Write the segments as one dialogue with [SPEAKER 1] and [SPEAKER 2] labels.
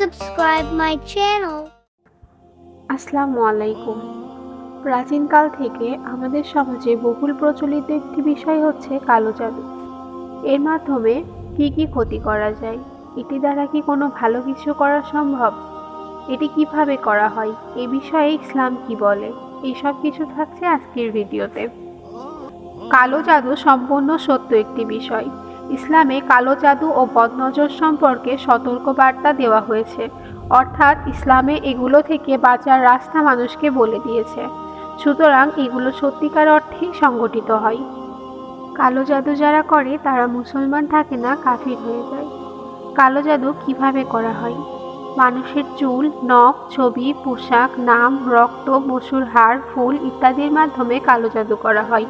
[SPEAKER 1] subscribe my channel.
[SPEAKER 2] আসসালামু আলাইকুম। প্রাচীনকাল থেকে আমাদের সমাজে বহুল প্রচলিত একটি বিষয় হচ্ছে কালো জাদু। এর মাধ্যমে কি কি ক্ষতি করা যায়? এটি দ্বারা কি কোনো ভালো কিছু করা সম্ভব? এটি কীভাবে করা হয়? এ বিষয়ে ইসলাম কি বলে? এইসব কিছু থাকছে আজকের ভিডিওতে। কালো জাদু সম্পূর্ণ সত্য একটি বিষয়। ইসলামে কালো জাদু ও বদনজর সম্পর্কে সতর্কবার্তা দেওয়া হয়েছে। অর্থাৎ ইসলামে এগুলো থেকে বাঁচার রাস্তা মানুষকে বলে দিয়েছে। সুতরাং এগুলো সত্যিকার অর্থেই সংগঠিত হয়। কালো জাদু যারা করে, তারা মুসলমান থাকে না, কাফির হয়ে যায়। কালো জাদু কীভাবে করা হয়? মানুষের চুল, নখ, ছবি, পোশাক, নাম, রক্ত পশুর হাড়, ফুল ইত্যাদির মাধ্যমে কালো জাদু করা হয়।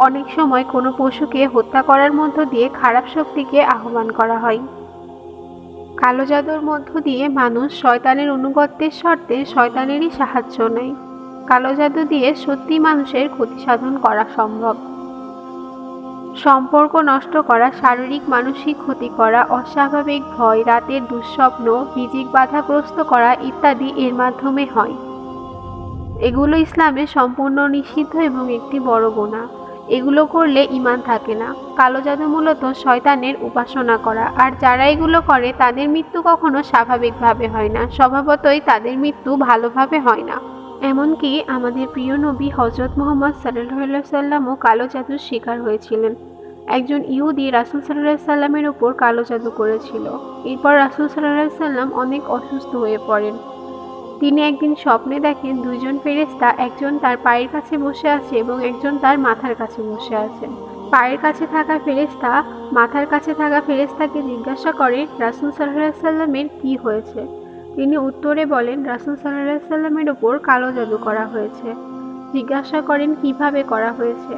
[SPEAKER 2] অনেক সময় কোনো পশুকে হত্যা করার মধ্য দিয়ে খারাপ শক্তিকে আহ্বান করা হয়। কালো জাদুর মধ্য দিয়ে মানুষ শয়তানের অনুগত্যের শর্তে শয়তানেরই সাহায্য নেয়। কালো জাদু দিয়ে সত্যি মানুষের ক্ষতি সাধন করা সম্ভব। সম্পর্ক নষ্ট করা, শারীরিক মানসিক ক্ষতি করা, অস্বাভাবিক ভয়, রাতের দুঃস্বপ্ন ফিজিক বাধাগ্রস্ত করা ইত্যাদি এর মাধ্যমে হয়। এগুলো ইসলামে সম্পূর্ণ নিষিদ্ধ এবং একটি বড় গোনা এগুলো করলে ইমান থাকে না। কালো জাদু মূলত শয়তানের উপাসনা করা। আর যারা এগুলো করে, তাদের মৃত্যু কখনো স্বাভাবিকভাবে হয় না। স্বভাবতই তাদের মৃত্যু ভালোভাবে হয় না। এমনকি আমাদের প্রিয় নবী হজরত মোহাম্মদ সাল্লাহ সাল্লামও কালো জাদুর শিকার হয়েছিলেন। একজন ইহুদি রাসুল সাল্লাহ সাল্লামের ওপর কালো জাদু করেছিল। এরপর রাসুল সাল্লাহ সাল্লাম অনেক অসুস্থ হয়ে পড়েন। তিনি একদিন স্বপ্নে দেখেন দুইজন ফেরেস্তা একজন তার পায়ের কাছে বসে আছে এবং একজন তার মাথার কাছে বসে আছেন পায়ের কাছে থাকা ফেরেস্তা মাথার কাছে থাকা ফেরেস্তাকে জিজ্ঞাসা করে, রাসুল সাল্লাহ সাল্লামের কী হয়েছে? তিনি উত্তরে বলেন, রাসুল সাল্লাহ সাল্লামের ওপর কালো জাদু করা হয়েছে। জিজ্ঞাসা করেন, কীভাবে করা হয়েছে?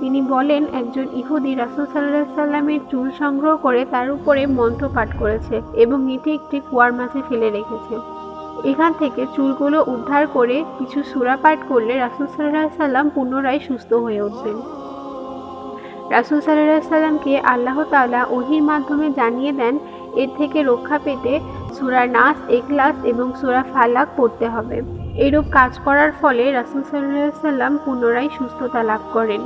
[SPEAKER 2] তিনি বলেন, একজন ইহুদি রাসুল সাল্লাহ সাল্লামের চুল সংগ্রহ করে তার উপরে মন্ত্র পাঠ করেছে এবং এটি একটি কুয়ার মাঝে ফেলে রেখেছে। এখান থেকে চুলগুলো উদ্ধার করে কিছু সুরা পাঠ করলে রাসুল সাল্লাহ সাল্লাম পুনরায় সুস্থ হয়ে উঠবেন। রাসুল সাল্লাহ সাল্লামকে আল্লাহ তাআলা ওহির মাধ্যমে জানিয়ে দেন, এর থেকে রক্ষা পেতে সুরা নাস এখলাস এবং সুরা ফালাক পড়তে হবে। এরূপ কাজ করার ফলে রাসুল সাল্লাহ সাল্লাম পুনরায় সুস্থতা লাভ করেন।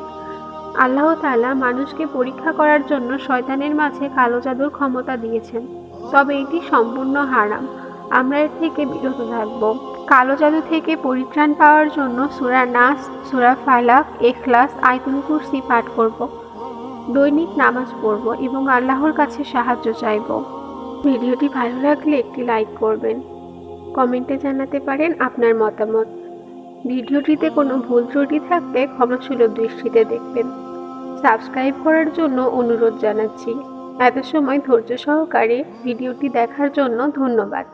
[SPEAKER 2] আল্লাহ তাআলা মানুষকে পরীক্ষা করার জন্য শয়তানের মাঝে কালো জাদুর ক্ষমতা দিয়েছেন। তবে এটি সম্পূর্ণ হারাম। আমরা এর থেকে বিরত থাকব। কালো জাদু থেকে পরিত্রাণ পাওয়ার জন্য সুরা নাস, সুরা ফালাক, এখলাস, আয়তুল কুরসি পাঠ করব। দৈনিক নামাজ পড়ব এবং আল্লাহর কাছে সাহায্য চাইব। ভিডিওটি ভালো লাগলে একটি লাইক করবেন। কমেন্টে জানাতে পারেন আপনার মতামত। ভিডিওটিতে কোনো ভুল ত্রুটি থাকলে ক্ষমাসুলভ দৃষ্টিতে দেখবেন। সাবস্ক্রাইব করার জন্য অনুরোধ জানাচ্ছি। এত সময় ধৈর্য সহকারে ভিডিওটি দেখার জন্য ধন্যবাদ।